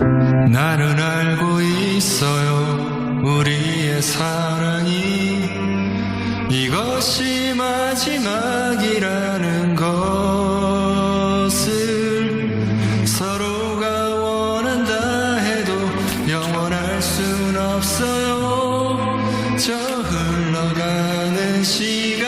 나는 알고 있어요. 우리의 사랑이 이것이 마지막이라는 것을 서로가 원한다 해도 영원할 순 없어요. 저 흘러가는 시간